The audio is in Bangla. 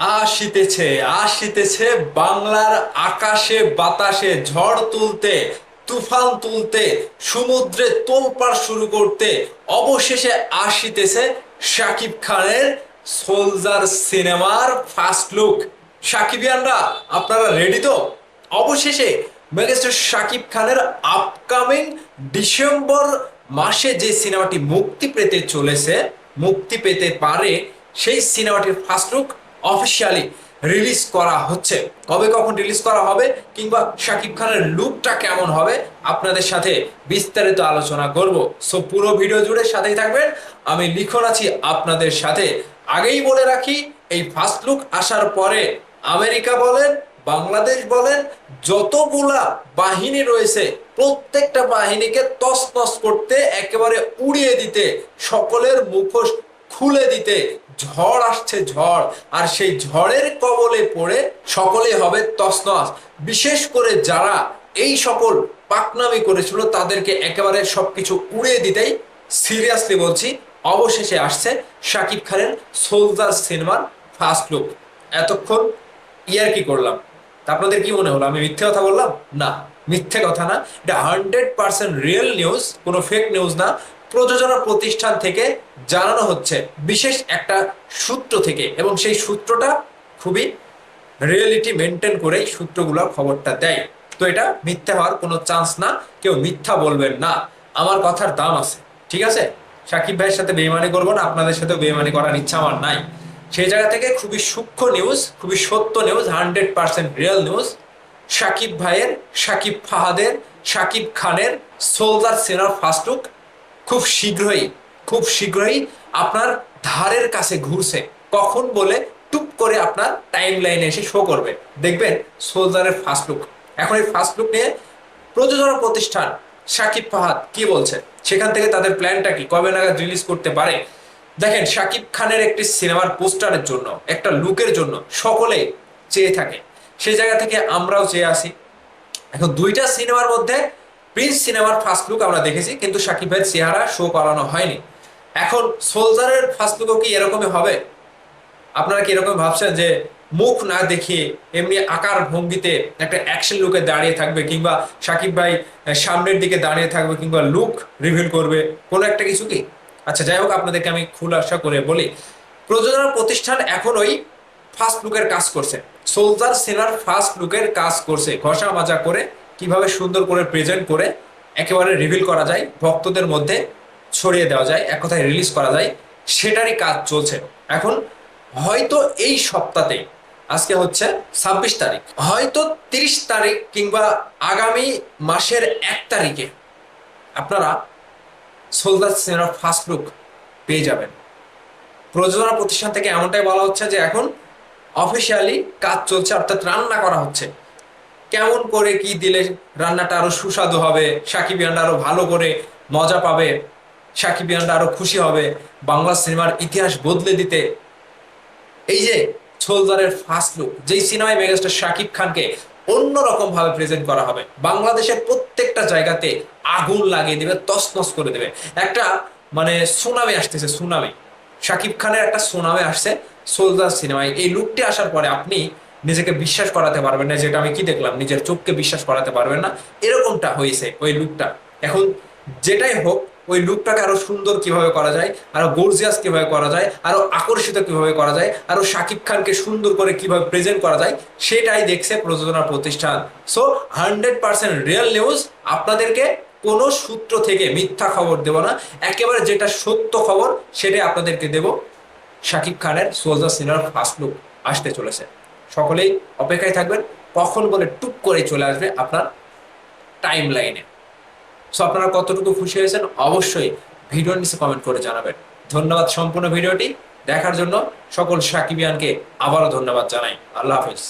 আসিতেছে আসিতেছে বাংলার আকাশে, বাতাসে ঝড় তুলতে, তুফান তুলতে, সমুদ্রে তোলপাড় শুরু করতে, অবশেষে আসিতেছে শাকিব খানের সোলজার সিনেমার ফার্স্ট লুক সাকিবিয়ানরা, আপনারা রেডি তো? অবশেষে মেগাস্টার শাকিব খানের আপকামিং ডিসেম্বর মাসে যে সিনেমাটি মুক্তি পেতে চলেছে, মুক্তি পেতে পারে, সেই সিনেমাটির ফার্স্ট লুক অফিসিয়ালি রিলিজ করা হচ্ছে। কবে কখন রিলিজ করা হবে কিংবা শাকিব খানের লুকটা কেমন হবে, আপনাদের সাথে বিস্তারিত আলোচনা করব। সো পুরো ভিডিও জুড়ে সাথেই থাকবেন। আমি লিখন আছি আপনাদের সাথে। আগেই বলে রাখি, এই ফার্স্ট লুক আসার পরে আমেরিকা বলেন, বাংলাদেশ বলেন, যতগুলা বাহিনী রয়েছে, প্রত্যেকটা বাহিনীকে তছনছ করতে, একেবারে উড়িয়ে দিতে সকলের মুখোশ খুলে দিতে ঝড় আসছে ঝড়, আর সেই ঝড়ের কবলে পড়ে সকলে হবে তছনছ। বিশেষ করে যারা এই সকল পাকনামি করেছিল, তাদেরকে একেবারে সবকিছু উড়িয়ে দিতেই সিরিয়াসলি বলছি, অবশেষে আসছে শাকিব খানের সোলজার সিনেমার ফার্স্ট লুক এতক্ষণ ইয়ার কি করলাম? আপনাদের কি মনে হলো, আমি মিথ্যে কথা বললাম? না, মিথ্যে কথা না। এটা হান্ড্রেড পার্সেন্ট রিয়েল নিউজ কোনো ফেক নিউজ না। প্রযোজনা প্রতিষ্ঠান থেকে জানানো হচ্ছে বিশেষ একটা সূত্র থেকে এবং সেই সূত্রটা খুবই রিয়েলিটি মেনটেন করেই সূত্রগুলোর খবরটা দেয়। তো এটা মিথ্যা হওয়ার কোনো চান্স না, কেউ মিথ্যা বলবেন না। আমার কথার দাম আছে, ঠিক আছে? সাকিব ভাইয়ের সাথে বেইমানি করব না, আপনাদের সাথেও বেইমানি করার ইচ্ছা আমার নাই। সেই জায়গা থেকে খুবই সূক্ষ্ম নিউজ খুবই সত্য news hundred percent real news Shakib ভাইয়ের, সাকিব ফাহাদের, সাকিব খানের সোলজার সেনার ফার্স্ট লুক খুব শীঘ্রই খুব শীঘ্রই আপনার ধারের কাছে ঘুরছে। কখন বলে টুপ করে আপনার টাইম লাইনে এসে শো করবে। দেখবেন সোলজারের ফার্স্ট লুক এখন এই ফার্স্ট লুক নিয়ে প্রযোজনা প্রতিষ্ঠান সাকিব ফাহাদ কি বলছে? সেখান থেকে তাদের প্ল্যানটা কি? কবে নাগাদ রিলিজ করতে পারে? দেখেন শাকিব খানের একটি সিনেমার পোস্টারের জন্য, একটা লুকের জন্য সকলে চেয়ে থাকে। সেই জায়গা থেকে আমরাও চেয়ে আসি। এখন দুইটা সিনেমার মধ্যে প্রিন্স সিনেমার ফার্স্ট লুক আমরা দেখেছি, কিন্তু শাকিব ভাইয়ের চেহারা শো করানো হয়নি। এখন সোলজারের ফার্স্ট লুকও কি এরকমই হবে? আপনারা কি এরকম ভাবছেন যে মুখ না দেখিয়ে এমনি আকার ভঙ্গিতে একটা অ্যাকশন লুকে দাঁড়িয়ে থাকবে কিংবা সাকিব ভাই সামনের দিকে দাঁড়িয়ে থাকবে কিংবা লুক রিভিল করবে? কোনো একটা কিছু কি? আচ্ছা যাই হোক, আপনাদেরকে আমি খুলাসা করে বলি। প্রযোজনা প্রতিষ্ঠান এখন ওই ফার্স্ট লুকের কাজ করছে। সোলজার সেনার ফার্স্ট লুকের কাজ করছে, ঘষা মাজা করে কীভাবে সুন্দর করে প্রেজেন্ট করে একেবারে রিভিল করা যায়, ভক্তদের মধ্যে ছড়িয়ে দেওয়া যায়, এক কথায় রিলিজ করা যায়, সেটারই কাজ চলছে। এখন হয়তো এই সপ্তাহে আজকে হচ্ছে ছাব্বিশ তারিখ, হয়তো তিরিশ তারিখ কিংবা আগামী মাসের এক তারিখে আপনারা সোলদার সিনেমার ফার্স্ট লুক পেয়ে যাবেন। প্রযোজনা প্রতিষ্ঠান থেকে এমনটাই বলা হচ্ছে যে এখন অফিসিয়ালি কাজ চলছে, অর্থাৎ রান্না করা হচ্ছে। কেমন করে কি দিলে রান্নাটা আরও সুস্বাদু হবে সাকিবিয়ানরা আরও ভালো করে মজা পাবে সাকিবিয়ানরা আরও খুশি হবে, বাংলা সিনেমার ইতিহাস বদলে দিতে। এই যে সোলজারের ফার্স্ট লুক যেই সিনেমায় মেগাস্টার শাকিব খানকে অন্যরকম ভাবে প্রেজেন্ট করা হবে, বাংলাদেশের প্রত্যেকটা জায়গাতে আগুন লাগিয়ে দেবে, তছনছ করে দেবে। একটা মানে সুনামি আসতেছে, সুনামি। শাকিব খানের একটা সুনামি আসছে সোলজার সিনেমায়। এই লুকটি আসার পরে আপনি নিজেকে বিশ্বাস করাতে পারবেন না, যেটা আমি কি দেখলাম? নিজের চোখকে বিশ্বাস করাতে পারবেন না। এরকমটা হয়েছে ওই লুকটা। এখন যেটাই হোক, ওই লুকটাকে আরও সুন্দর কীভাবে করা যায়, আরও গর্জিয়াস কীভাবে করা যায়, আরও আকর্ষিত কীভাবে করা যায়, আরও শাকিব খানকে সুন্দর করে কীভাবে প্রেজেন্ট করা যায়, সেটাই দেখছে প্রযোজনা প্রতিষ্ঠান। So hundred percent real news আপনাদেরকে কোনো সূত্র থেকে মিথ্যা খবর দেব না। একেবারে যেটা সত্য খবর, সেটাই আপনাদেরকে দেব। শাকিব খানের সোলজার সিনেমার ফার্স্ট লুক আসতে চলেছে। সকলেই অপেক্ষায় থাকবেন। কখন বলে টুক করে চলে আসবে আপনার টাইম লাইনে সো আপনারা কতটুকু খুশি হয়েছেন? অবশ্যই ভিডিও নিচে কমেন্ট করে জানাবেন। ধন্যবাদ সম্পূর্ণ ভিডিওটি। দেখার জন্য সকল সাকিবিয়ানকে আবারও ধন্যবাদ জানাই। আল্লাহ হাফিজ।